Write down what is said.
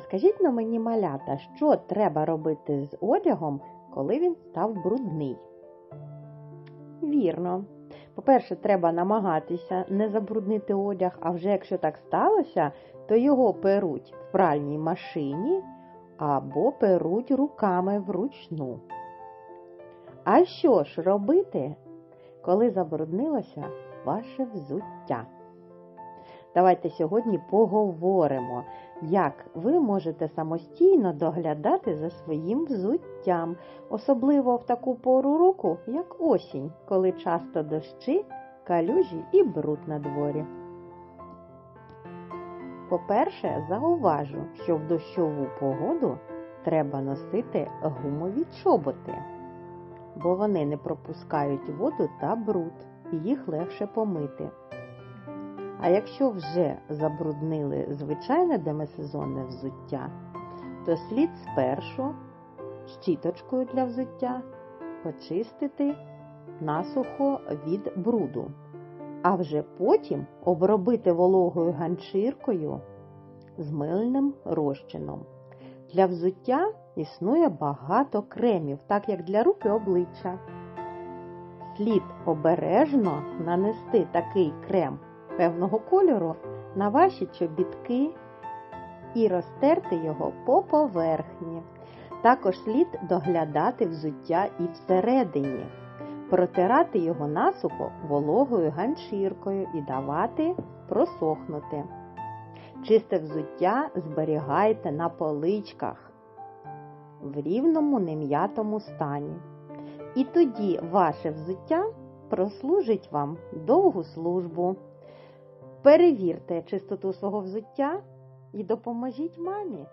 Скажіть на мені, малята, що треба робити з одягом, коли він став брудний? Вірно. По-перше, треба намагатися не забруднити одяг, а вже якщо так сталося, то його перуть в пральній машині або перуть руками вручну. А що ж робити, коли забруднилося ваше взуття? Давайте сьогодні поговоримо, як ви можете самостійно доглядати за своїм взуттям, особливо в таку пору року, як осінь, коли часто дощі, калюжі і бруд на дворі. По-перше, зауважу, що в дощову погоду треба носити гумові чоботи, бо вони не пропускають воду та бруд, і їх легше помити. А якщо вже забруднили звичайне демисезонне взуття, то слід спершу щіточкою для взуття почистити насухо від бруду, а вже потім обробити вологою ганчіркою з мильним розчином. Для взуття існує багато кремів, так як для рук і обличчя. Слід обережно нанести такий крем певного кольору на ваші чобітки і розтерти його по поверхні. Також слід доглядати взуття і всередині, протирати його насухо вологою ганчіркою і давати просохнути. Чисте взуття зберігайте на поличках в рівному нем'ятому стані. І тоді ваше взуття прослужить вам довгу службу. Перевірте чистоту свого взуття і допоможіть мамі.